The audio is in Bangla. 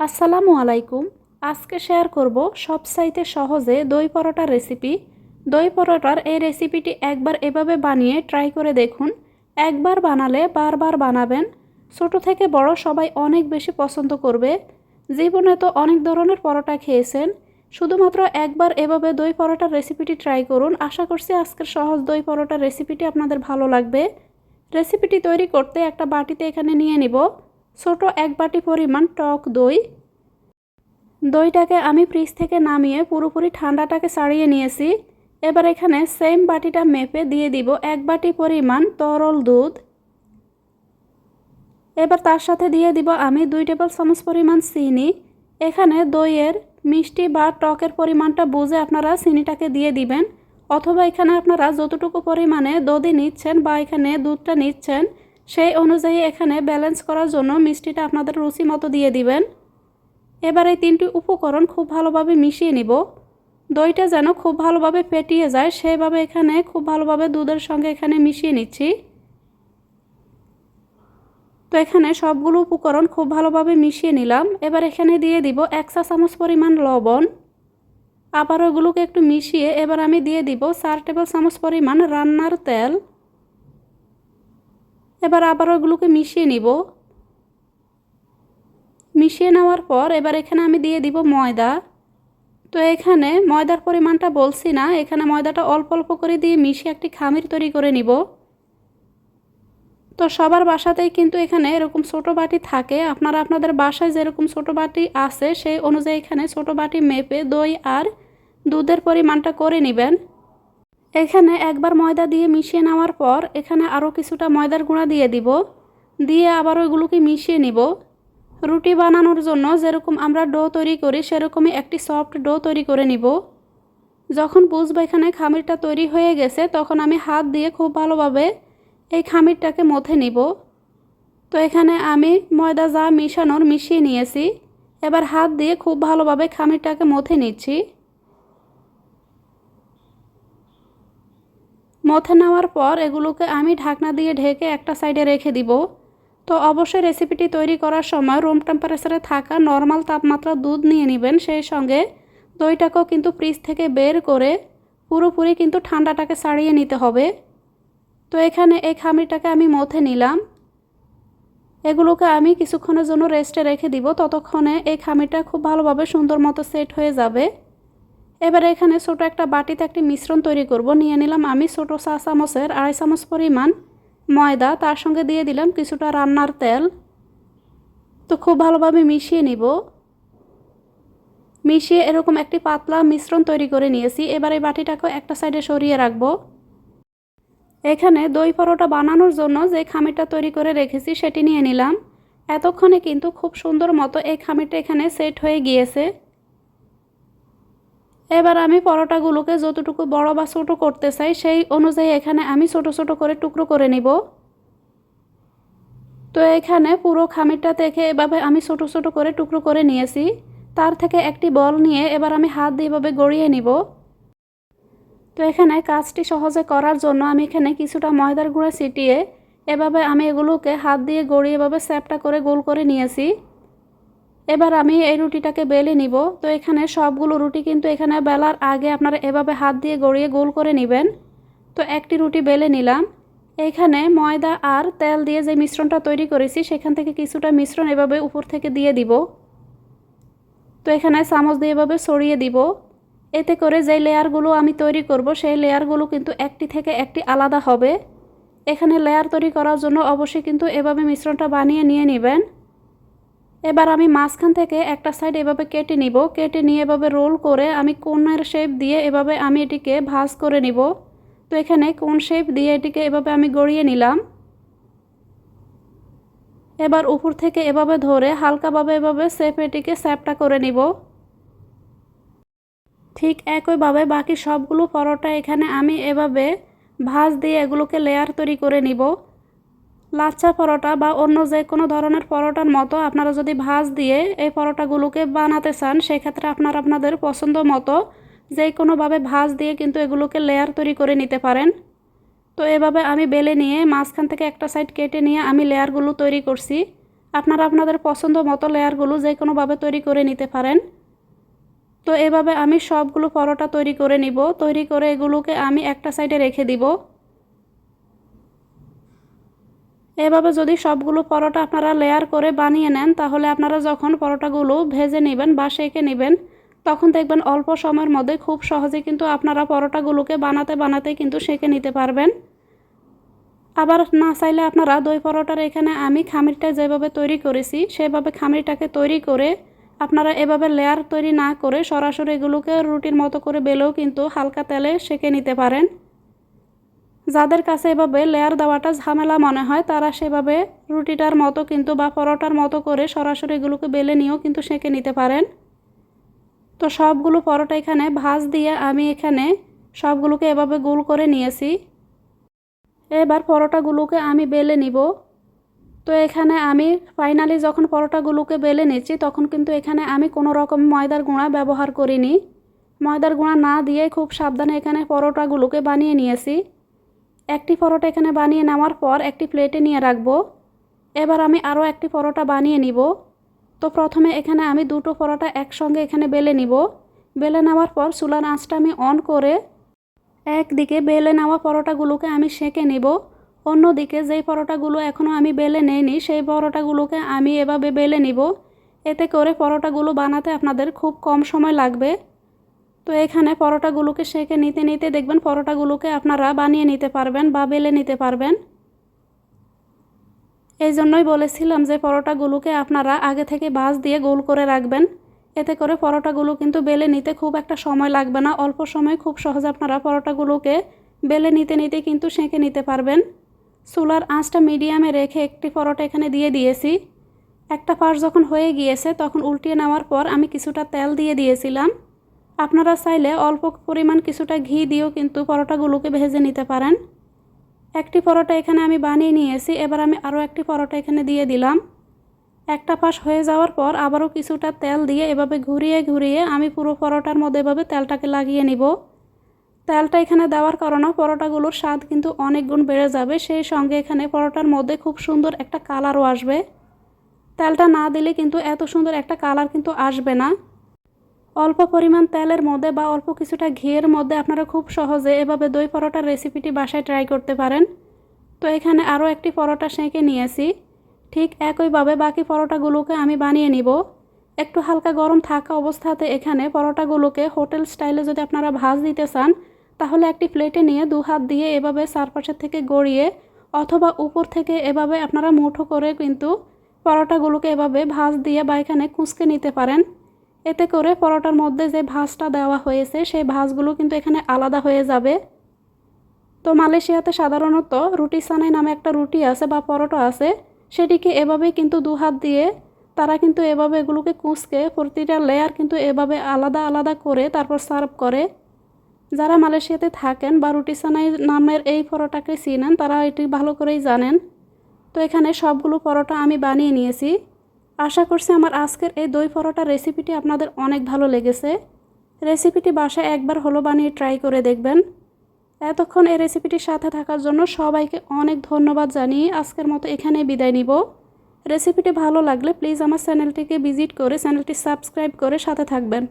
আসসালামু আলাইকুম। আজকে শেয়ার করব সবচাইতে সহজে দই পরোটার রেসিপি দই পরোটার এই রেসিপিটি একবার এভাবে বানিয়ে ট্রাই করে দেখুন। একবার বানালে বারবার বানাবেন। ছোট থেকে বড় সবাই অনেক বেশি পছন্দ করবে। জীবনে তো অনেক ধরনের পরোটা খেয়েছেন। শুধুমাত্র একবার এভাবে দই পরোটার রেসিপিটি ট্রাই করুন। আশা করছি আজকের সহজ দই পরোটার রেসিপিটি আপনাদের ভালো লাগবে। রেসিপিটি তৈরি করতে একটা বাটিতে এখানে নিয়ে নিব। ছোট এক বাটি পরিমাণ টক দই। দইটাকে আমি ফ্রিজ থেকে নামিয়ে পুরোপুরি ঠান্ডাটাকে ছাড়িয়ে নিয়েছি। এবার এখানে সেম বাটিটা মেপে দিয়ে দিব এক বাটি পরিমাণ তরল দুধ। এবার তার সাথে দিয়ে দিব আমি দুই টেবিল চামচ পরিমাণ চিনি। এখানে দইয়ের, মিষ্টি বা টকের পরিমাণটা বুঝে আপনারা চিনিটাকে দিয়ে দিবেন। অথবা এখানে আপনারা যতটুকু পরিমাণে দধি নিচ্ছেন বা এখানে দুধটা নিচ্ছেন সেই অনুযায়ী এখানে ব্যালেন্স করার জন্য মিষ্টিটা আপনাদের রুচি মতো দিয়ে দিবেন। এবার এই তিনটি উপকরণ খুব ভালোভাবে মিশিয়ে নিব। দইটা যেন খুব ভালোভাবে ফেটিয়ে যায়, সেইভাবে এখানে খুব ভালোভাবে দুধের সঙ্গে এখানে মিশিয়ে নিচ্ছি। তো এখানে সবগুলো উপকরণ খুব ভালোভাবে মিশিয়ে নিলাম। এবার এখানে দিয়ে দিব এক চা চামচ পরিমাণ লবণ। আবার ওগুলোকে একটু মিশিয়ে এবার আমি দিয়ে দিব চার টেবিল চামচ পরিমাণ রান্নার তেল। এবার আবার ওগুলোকে মিশিয়ে নিব। মিশিয়ে নেওয়ার পর এবার এখানে আমি দিয়ে দিব ময়দা। তো এখানে ময়দার পরিমাণটা বলছি না, এখানে ময়দাটা অল্প অল্প করে দিয়ে মিশিয়ে একটি খামির তৈরি করে নিব। তো সবার বাসাতেই কিন্তু এখানে এরকম ছোটো বাটি থাকে। আপনারা আপনাদের বাসায় যেরকম ছোটো বাটি আছে, সেই অনুযায়ী এখানে ছোটো বাটি মেপে দই আর দুধের পরিমাণটা করে নেবেন। এখানে একবার ময়দা দিয়ে মিশিয়ে নেওয়ার পর এখানে আরও কিছুটা ময়দার গুঁড়া দিয়ে দিব। দিয়ে আবার ওইগুলোকে মিশিয়ে নিব। রুটি বানানোর জন্য যেরকম আমরা ডো তৈরি করি, সেরকমই একটি সফট ডো তৈরি করে নিব। যখন বুঝব এখানে খামিরটা তৈরি হয়ে গেছে, তখন আমি হাত দিয়ে খুব ভালোভাবে এই খামিরটাকে মথে নিব। তো এখানে আমি ময়দা যা মিশানোর মিশিয়ে নিয়েছি। এবার হাত দিয়ে খুব ভালোভাবে খামিরটাকে মথে নিচ্ছি। মথে নেওয়ার পর এগুলোকে আমি ঢাকনা দিয়ে ঢেকে একটা সাইডে রেখে দিব। তো অবশ্যই রেসিপিটি তৈরি করার সময় রুম টেম্পারেচারে থাকা নর্মাল তাপমাত্রা দুধ নিয়ে নেবেন। সেই সঙ্গে দইটাকেও কিন্তু ফ্রিজ থেকে বের করে পুরোপুরি কিন্তু ঠান্ডাটাকে ছাড়িয়ে নিতে হবে। তো এখানে এই খামিরটাকে আমি মথে নিলাম। এগুলোকে আমি কিছুক্ষণের জন্য রেস্টে রেখে দিব। ততক্ষণে এই খামিরটা খুব ভালোভাবে সুন্দর মতো সেট হয়ে যাবে। এবার এখানে ছোটো একটা বাটিতে একটি মিশ্রণ তৈরি করব। নিয়ে নিলাম আমি ছোটো চা চামচের আড়াই চামচ পরিমাণ ময়দা। তার সঙ্গে দিয়ে দিলাম কিছুটা রান্নার তেল। তো খুব ভালোভাবে মিশিয়ে নিব। মিশিয়ে এরকম একটি পাতলা মিশ্রণ তৈরি করে নিয়েছি। এবার এই বাটিটাকে একটা সাইডে সরিয়ে রাখব। এখানে দই পরোটা বানানোর জন্য যে খামিরটা তৈরি করে রেখেছি সেটি নিয়ে নিলাম। এতক্ষণে কিন্তু খুব সুন্দর মতো এই খামিরটা এখানে সেট হয়ে গিয়েছে। এবার আমি পরোটাগুলোকে যতটুকু বড় বা ছোটো করতে চাই, সেই অনুযায়ী এখানে আমি ছোট ছোট করে টুকরো করে নিব। তো এখানে পুরো খামিরটা থেকে এভাবে আমি ছোট ছোট করে টুকরো করে নিয়েছি। তার থেকে একটি বল নিয়ে এবার আমি হাত দিয়ে এভাবে গড়িয়ে নিব। তো এখানে কাজটি সহজে করার জন্য আমি এখানে কিছুটা ময়দার গুঁড়া ছিটিয়ে এভাবে আমি এগুলোকে হাত দিয়ে গড়িয়ে এভাবে স্যাপটা করে গোল করে নিয়েছি। এবার আমি এই রুটিটাকে বেলে নিব। তো এখানে সবগুলো রুটি কিন্তু এখানে বেলার আগে আপনারা এভাবে হাত দিয়ে গড়িয়ে গোল করে নেবেন। তো একটি রুটি বেলে নিলাম। এখানে ময়দা আর তেল দিয়ে যে মিশ্রণটা তৈরি করেছি, সেখান থেকে কিছুটা মিশ্রণ এভাবে উপর থেকে দিয়ে দিব। তো এখানে চামচ দিয়ে এভাবে ছড়িয়ে দিব। এতে করে যে লেয়ারগুলো আমি তৈরি করব, সেই লেয়ারগুলো কিন্তু একটি থেকে একটি আলাদা হবে। এখানে লেয়ার তৈরি করার জন্য অবশ্যই কিন্তু এভাবে মিশ্রণটা বানিয়ে নিয়ে নেবেন। এবার আমি মাঝখান থেকে একটা সাইড এভাবে কেটে নিব। কেটে নিয়ে এভাবে রোল করে আমি কোনের শেপ দিয়ে এভাবে আমি এটিকে ভাজ করে নিব। তো এখানে কোন শেপ দিয়ে এটিকে এভাবে আমি গড়িয়ে নিলাম। এবার উপর থেকে এভাবে ধরে হালকাভাবে এভাবে শেপ এটিকে স্যাপটা করে নিব। ঠিক একইভাবে বাকি সবগুলো পরোটা এখানে আমি এভাবে ভাজ দিয়ে এগুলোকে লেয়ার তৈরি করে নিব। লাচ্চা পরোটা বা অন্য যে কোনো ধরনের পরোটার মতো আপনারা যদি ভাজ দিয়ে এই পরোটাগুলোকে বানাতে চান, সেক্ষেত্রে আপনারা আপনাদের পছন্দ মতো যে কোনোভাবে ভাজ দিয়ে কিন্তু এগুলোকে লেয়ার তৈরি করে নিতে পারেন। তো এভাবে আমি বেলে নিয়ে মাঝখান থেকে একটা সাইড কেটে নিয়ে আমি লেয়ারগুলো তৈরি করছি। আপনারা আপনাদের পছন্দ মতো লেয়ারগুলো যে কোনোভাবে তৈরি করে নিতে পারেন। তো এভাবে আমি সবগুলো পরোটা তৈরি করে নিব। তৈরি করে এগুলোকে আমি একটা সাইডে রেখে দিব। এভাবে যদি সবগুলো পরোটা আপনারা লেয়ার করে বানিয়ে নেন, তাহলে আপনারা যখন পরোটাগুলো ভেজে নেবেন বা সেঁকে নেবেন, তখন দেখবেন অল্প সময়ের মধ্যে খুব সহজে কিন্তু আপনারা পরোটাগুলোকে বানাতে বানাতে কিন্তু সেঁকে নিতে পারবেন। আবার না চাইলে আপনারা দই পরোটার এখানে আমি খামিরটা যেভাবে তৈরি করেছি, সেভাবে খামিরটাকে তৈরি করে আপনারা এভাবে লেয়ার তৈরি না করে সরাসরি এগুলোকে রুটির মতো করে বেলেও কিন্তু হালকা তেলে সেঁকে নিতে পারেন। যাদের কাছে এভাবে লেয়ার দেওয়াটা ঝামেলা মনে হয়, তারা সেভাবে রুটিটার মতো কিন্তু বা পরোটার মতো করে সরাসরি এগুলোকে বেলে নিয়েও কিন্তু সেঁকে নিতে পারেন। তো সবগুলো পরোটা এখানে ভাজ দিয়ে আমি এখানে সবগুলোকে এভাবে গোল করে নিয়েছি। এবার পরোটাগুলোকে আমি বেলে নিব। তো এখানে আমি ফাইনালি যখন পরোটাগুলোকে বেলে নিচ্ছি, তখন কিন্তু এখানে আমি কোনো রকম ময়দার গুঁড়া ব্যবহার করিনি। ময়দার গুঁড়া না দিয়ে খুব সাবধানে এখানে পরোটাগুলোকে বানিয়ে নিয়েছি। একটি পরোটা এখানে বানিয়ে নেওয়ার পর একটি প্লেটে নিয়ে রাখব। এবার আমি আরও একটি পরোটা বানিয়ে নিব। তো প্রথমে এখানে আমি দুটো পরোটা একসঙ্গে এখানে বেলে নিব। বেলে নেওয়ার পর চুলার আঁচটা আমি অন করে একদিকে বেলে নেওয়া পরোটাগুলোকে আমি সেঁকে নিব। অন্যদিকে যেই পরোটাগুলো এখনও আমি বেলে নেইনি, সেই পরোটাগুলোকে আমি এভাবে বেলে নিব। এতে করে পরোটাগুলো বানাতে আপনাদের খুব কম সময় লাগবে। তো এখানে পরোটাগুলোকে সেঁকে নিতে নিতে দেখবেন পরোটাগুলোকে আপনারা বানিয়ে নিতে পারবেন বা বেলে নিতে পারবেন। এই জন্যই বলেছিলাম যে পরোটাগুলোকে আপনারা আগে থেকে বাস দিয়ে গোল করে রাখবেন। এতে করে পরোটাগুলো কিন্তু বেলে নিতে খুব একটা সময় লাগবে না। অল্প সময় খুব সহজে আপনারা পরোটাগুলোকে বেলে নিতে নিতে কিন্তু সেঁকে নিতে পারবেন। চুলার আঁচটা মিডিয়ামে রেখে একটি পরোটা এখানে দিয়ে দিয়েছি। একটা পাশ যখন হয়ে গিয়েছে তখন উল্টিয়ে নেওয়ার পর আমি কিছুটা তেল দিয়ে দিয়েছিলাম। আপনারা চাইলে অল্প পরিমাণ কিছুটা ঘি দিয়েও কিন্তু পরোটাগুলোকে ভেজে নিতে পারেন। একটি পরোটা এখানে আমি বানিয়ে নিয়েছি, এবার আমি আরও একটি পরোটা এখানে দিয়ে দিলাম। একটা পাশ হয়ে যাওয়ার পর আবারও কিছুটা তেল দিয়ে এভাবে ঘুরিয়ে ঘুরিয়ে আমি পুরো পরোটার মধ্যে এভাবে তেলটাকে লাগিয়ে নিব। তেলটা এখানে দেওয়ার কারণে পরোটাগুলোর স্বাদ কিন্তু অনেক গুণ বেড়ে যাবে, সেই সঙ্গে এখানে পরোটার মধ্যে খুব সুন্দর একটা কালারও আসবে। তেলটা না দিলে কিন্তু এত সুন্দর একটা কালার কিন্তু আসবে না। অল্প পরিমাণ তেলের মধ্যে বা অল্প কিছুটা ঘিয়ের মধ্যে আপনারা খুব সহজে এভাবে দই পরোটার রেসিপিটি বাসায় ট্রাই করতে পারেন। তো এখানে আরও একটি পরোটা সেঁকে নিয়েছি। ঠিক একইভাবে বাকি পরোটাগুলোকে আমি বানিয়ে নিব। একটু হালকা গরম থাকা অবস্থাতে এখানে পরোটাগুলোকে হোটেল স্টাইলে যদি আপনারা ভাজ দিতে চান, তাহলে একটি প্লেটে নিয়ে দু হাত দিয়ে এভাবে চারপাশের থেকে গড়িয়ে অথবা উপর থেকে এভাবে আপনারা মুঠো করে কিন্তু পরোটাগুলোকে এভাবে ভাজ দিয়ে বা এখানে কুঁচকে নিতে পারেন। এতে করে পরোটার মধ্যে যে ভাজটা দেওয়া হয়েছে, সেই ভাজগুলো কিন্তু এখানে আলাদা হয়ে যাবে। তো মালয়েশিয়াতে সাধারণত রুটি সানাই নামে একটা রুটি আছে বা পরোটা আছে, সেটিকে এভাবেই কিন্তু দু হাত দিয়ে তারা কিন্তু এভাবে এগুলোকে কুঁচকে প্রতিটা লেয়ার কিন্তু এভাবে আলাদা আলাদা করে তারপর সার্ভ করে। যারা মালয়েশিয়াতে থাকেন বা রুটি সানাই নামের এই পরোটাকে চিনেন, তারা এটি ভালো করেই জানেন। তো এখানে সবগুলো পরোটা আমি বানিয়ে নিয়েছি। আশা করছি আমার আজকের এই দই পরোটার রেসিপিটি আপনাদের অনেক ভালো লেগেছে। রেসিপিটি বাসায় একবার হলো বানিয়ে ট্রাই করে দেখবেন। এতক্ষণ এই রেসিপিটির সাথে থাকার জন্য সবাইকে অনেক ধন্যবাদ জানিয়ে আজকের মতো এখানেই বিদায় নিব। রেসিপিটি ভালো লাগলে প্লিজ আমার চ্যানেলটিকে ভিজিট করে চ্যানেলটি সাবস্ক্রাইব করে সাথে থাকবেন।